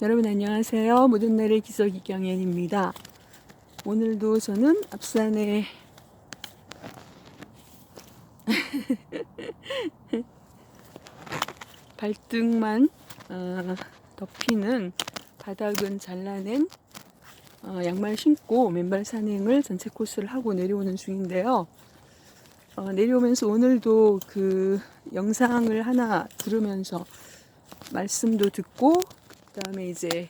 여러분 안녕하세요. 모든 날의 기석 이경연입니다. 오늘도 저는 앞산에 발등만 어, 덮이는 바닥은 잘라낸 어, 양말 신고 맨발 산행을 전체 코스를 하고 내려오는 중인데요. 어, 내려오면서 오늘도 그 영상을 하나 들으면서 말씀도 듣고 그 다음에 이제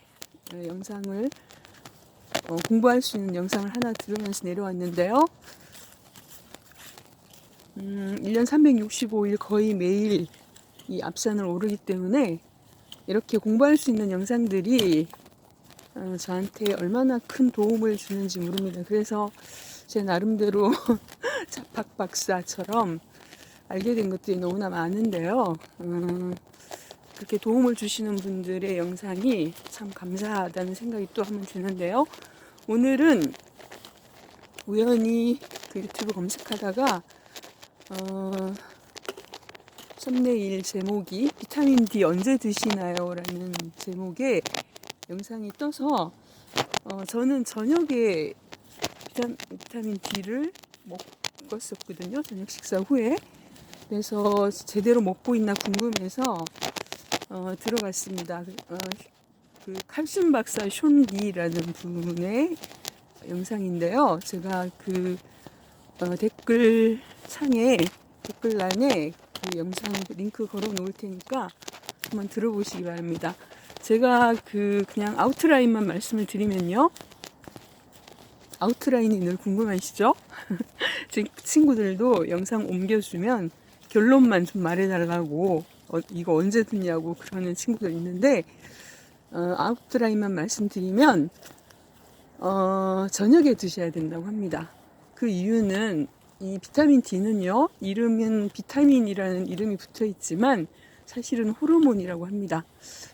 어, 영상을 어, 공부할 수 있는 영상을 하나 들으면서 내려왔는데요. 음, 1년 365일 거의 매일 이 앞산을 오르기 때문에 이렇게 공부할 수 있는 영상들이 어, 저한테 얼마나 큰 도움을 주는지 모릅니다. 그래서 제 나름대로 자팍 박사처럼 알게 된 것들이 너무나 많은데요. 음, 그렇게 도움을 주시는 분들의 영상이 참 감사하다는 생각이 또 한번 드는데요. 오늘은 우연히 그 유튜브 검색하다가 어, 썸네일 제목이 비타민 D 언제 드시나요? 라는 제목의 영상이 떠서 어, 저는 저녁에 비타, 비타민 D를 먹었었거든요. 저녁 식사 후에. 그래서 제대로 먹고 있나 궁금해서 어, 들어갔습니다. 어, 그 칼슘 박사 숀기라는 분의 영상인데요. 제가 그 어, 댓글 창에 댓글란에 그 영상 링크 걸어 놓을 테니까 한번 들어보시기 바랍니다. 제가 그 그냥 아웃라인만 말씀을 드리면요. 아웃라인이 늘 궁금하시죠? 제 친구들도 영상 옮겨주면 결론만 좀 말해달라고 어, 이거 언제 듣냐고 그러는 친구들 있는데 어, 아웃라인만 말씀드리면 어, 저녁에 드셔야 된다고 합니다. 그 이유는 이 비타민 D는요 이름은 비타민이라는 이름이 붙어 있지만 사실은 호르몬이라고 합니다.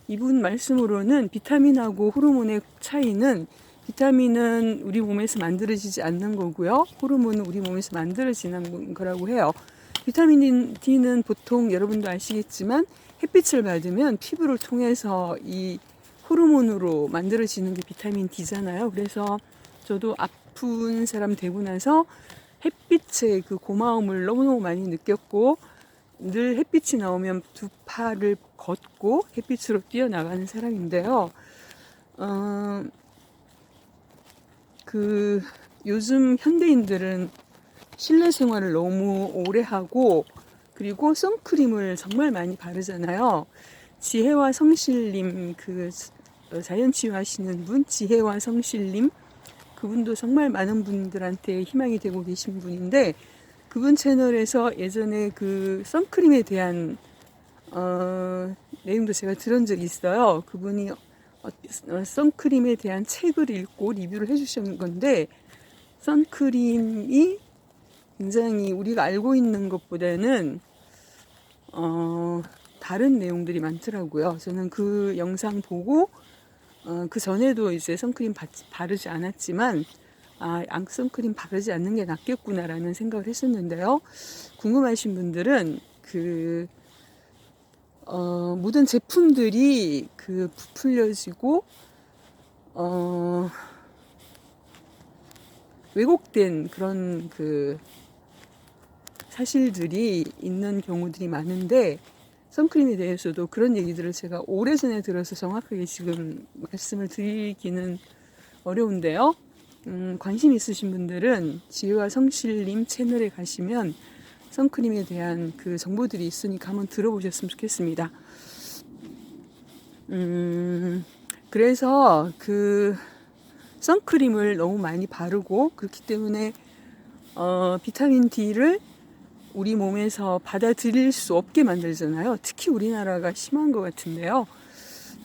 이분 말씀으로는 비타민하고 호르몬의 차이는 비타민은 우리 몸에서 만들어지지 않는 거고요. 호르몬은 우리 몸에서 만들어지는 거라고 해요. 비타민 D는 보통 여러분도 아시겠지만 햇빛을 받으면 피부를 통해서 이 호르몬으로 만들어지는 게 비타민 D잖아요. 그래서 저도 아픈 사람 되고 나서 햇빛의 그 고마움을 너무너무 많이 느꼈고 늘 햇빛이 나오면 두 팔을 걷고 햇빛으로 뛰어나가는 사람인데요. 어, 그 요즘 현대인들은 실내 생활을 너무 오래 하고 그리고 선크림을 정말 많이 바르잖아요. 지혜와 성실님 그 자연 치유 하시는 분 지혜와 성실님 그분도 정말 많은 분들한테 희망이 되고 계신 분인데 그분 채널에서 예전에 그 선크림에 대한 어, 내용도 제가 들은 적이 있어요. 그분이 어, 선크림에 대한 책을 읽고 리뷰를 해주신 건데 선크림이 굉장히 우리가 알고 있는 것보다는 어, 다른 내용들이 많더라고요. 저는 그 영상 보고 어, 그 전에도 이제 선크림 바, 바르지 않았지만 아, 앙 선크림 바르지 않는 게 낫겠구나라는 생각을 했었는데요. 궁금하신 분들은 그 어, 모든 제품들이 그 부풀려지고 어, 왜곡된 그런 그 사실들이 있는 경우들이 많은데 선크림에 대해서도 그런 얘기들을 제가 오래전에 들어서 정확하게 지금 말씀을 드리기는 어려운데요. 음, 관심 있으신 분들은 지혜와 성실님 채널에 가시면 선크림에 대한 그 정보들이 있으니까 한번 들어보셨으면 좋겠습니다. 음, 그래서 그 선크림을 너무 많이 바르고 그렇기 때문에 어, 비타민 D를 우리 몸에서 받아들일 수 없게 만들잖아요. 특히 우리나라가 심한 것 같은데요.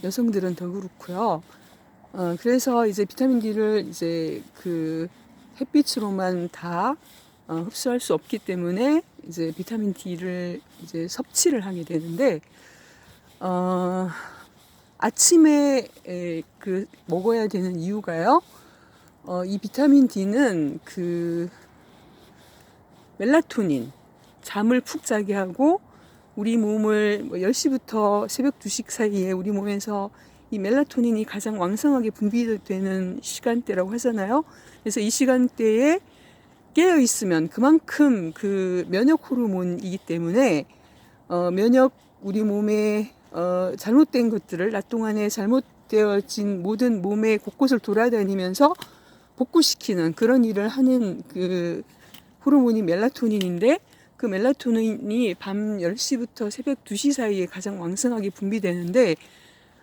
여성들은 더 그렇고요. 어, 그래서 이제 비타민 D를 이제 그 햇빛으로만 다 어, 흡수할 수 없기 때문에 이제 비타민 D를 이제 섭취를 하게 되는데 어, 아침에 에, 그 먹어야 되는 이유가요. 어, 이 비타민 D는 그 멜라토닌 잠을 푹 자게 하고 우리 몸을 뭐 10시부터 새벽 2시 사이에 우리 몸에서 이 멜라토닌이 가장 왕성하게 분비되는 시간대라고 하잖아요. 그래서 이 시간대에 깨어 있으면 그만큼 그 면역 호르몬이기 때문에 어, 면역 우리 몸에 어, 잘못된 것들을 낮 동안에 잘못되어진 모든 몸의 곳곳을 돌아다니면서 복구시키는 그런 일을 하는 그 호르몬이 멜라토닌인데 그 멜라토닌이 밤 10시부터 새벽 2시 사이에 가장 왕성하게 분비되는데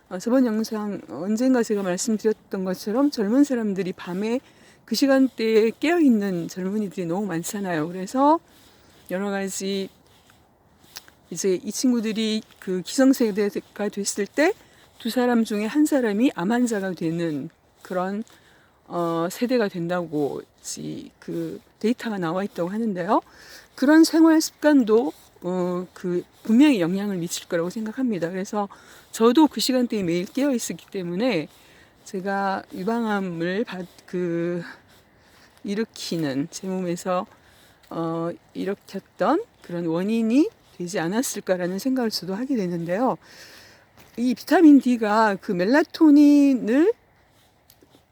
어, 저번 영상 언젠가 제가 말씀드렸던 것처럼 젊은 사람들이 밤에 그 시간대에 깨어 있는 젊은이들이 너무 많잖아요. 그래서 여러 가지 이제 이 친구들이 그 기성세대가 됐을 때 두 사람 중에 한 사람이 암 환자가 되는 그런 어, 세대가 된다고 지- 그 데이터가 나와 있다고 하는데요. 그런 생활 습관도 어, 그 분명히 영향을 미칠 거라고 생각합니다. 그래서 저도 그 시간대에 매일 깨어 있었기 때문에 제가 유방암을 받, 그 일으키는 제 몸에서 어, 일으켰던 그런 원인이 되지 않았을까라는 생각을 저도 하게 되는데요. 이 비타민 D가 그 멜라토닌을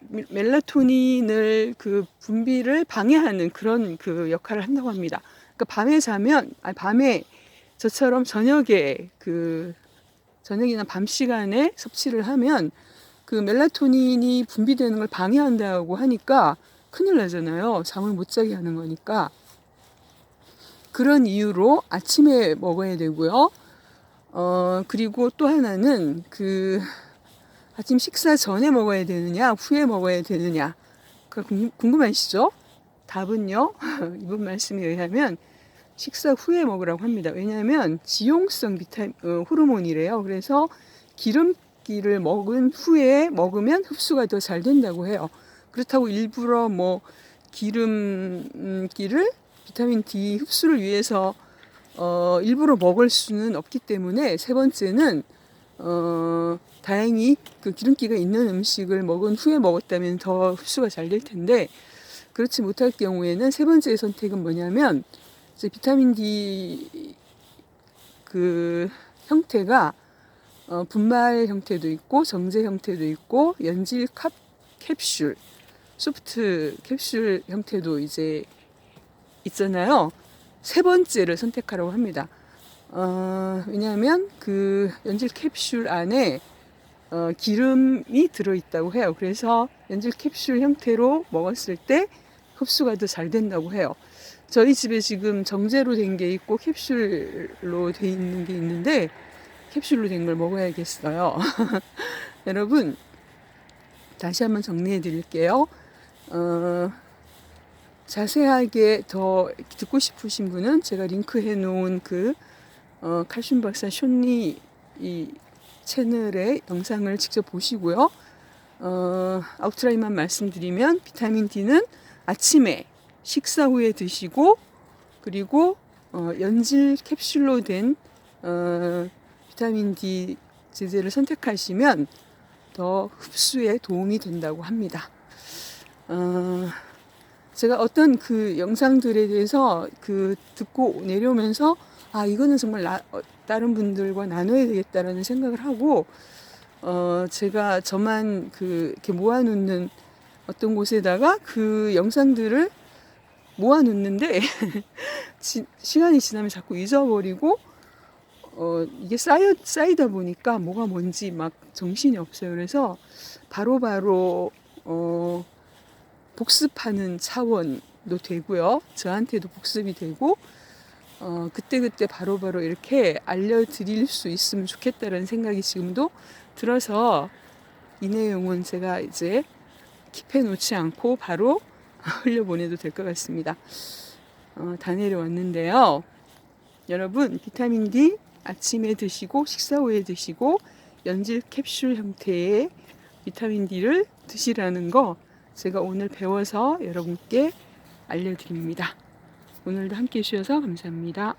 멜- 멜라토닌을 그 분비를 방해하는 그런 그 역할을 한다고 합니다. 그러니까 밤에 자면 아 밤에 저처럼 저녁에 그 저녁이나 밤 시간에 섭취를 하면 그 멜라토닌이 분비되는 걸 방해한다고 하니까 큰일 나잖아요. 잠을 못 자게 하는 거니까. 그런 이유로 아침에 먹어야 되고요. 어, 그리고 또 하나는 그 아침 식사 전에 먹어야 되느냐, 후에 먹어야 되느냐. 궁금하시죠? 답은요, 이분 말씀에 의하면 식사 후에 먹으라고 합니다. 왜냐하면 지용성 비타민, 어, 호르몬이래요. 그래서 기름기를 먹은 후에 먹으면 흡수가 더 잘 된다고 해요. 그렇다고 일부러 뭐 기름기를 비타민 D 흡수를 위해서 어, 일부러 먹을 수는 없기 때문에 세 번째는 어, 다행히 그 기름기가 있는 음식을 먹은 후에 먹었다면 더 흡수가 잘 될 텐데 그렇지 못할 경우에는 세 번째 선택은 뭐냐면 이제 비타민 D 그 형태가 어, 분말 형태도 있고 정제 형태도 있고 연질 캡, 캡슐 소프트 캡슐 형태도 이제 있잖아요. 세 번째를 선택하라고 합니다. 어, 왜냐하면 그 연질 캡슐 안에 어, 기름이 들어있다고 해요. 그래서 연질 캡슐 형태로 먹었을 때 흡수가 더 잘 된다고 해요. 저희 집에 지금 정제로 된 게 있고 캡슐로 돼 있는 게 있는데 캡슐로 된 걸 먹어야겠어요. 여러분 다시 한번 정리해 드릴게요. 어, 자세하게 더 듣고 싶으신 분은 제가 링크해 놓은 그 어, 칼슘 박사 쇼니 이 채널의 영상을 직접 보시고요. 어, 아웃라인만 말씀드리면 비타민 D는 아침에 식사 후에 드시고 그리고 어, 연질 캡슐로 된 어, 비타민 D 제제를 선택하시면 더 흡수에 도움이 된다고 합니다. 어, 제가 어떤 그 영상들에 대해서 그 듣고 내려오면서 아 이거는 정말 나, 어, 다른 분들과 나눠야 되겠다라는 생각을 하고 어 제가 저만 그 이렇게 모아놓는 어떤 곳에다가 그 영상들을 모아 놓는데 지, 시간이 지나면 자꾸 잊어버리고 어 이게 쌓여 쌓이다 보니까 뭐가 뭔지 막 정신이 없어요. 그래서 바로바로 어 복습하는 차원도 되고요. 저한테도 복습이 되고, 어, 그때그때 바로바로 이렇게 알려드릴 수 있으면 좋겠다라는 생각이 지금도 들어서 이 내용은 제가 이제 킵해 놓지 않고 바로 흘려보내도 될 것 같습니다. 어, 다 내려왔는데요. 여러분, 비타민 D 아침에 드시고, 식사 후에 드시고, 연질 캡슐 형태의 비타민 D를 드시라는 거 제가 오늘 배워서 여러분께 알려드립니다. 오늘도 함께 해주셔서 감사합니다.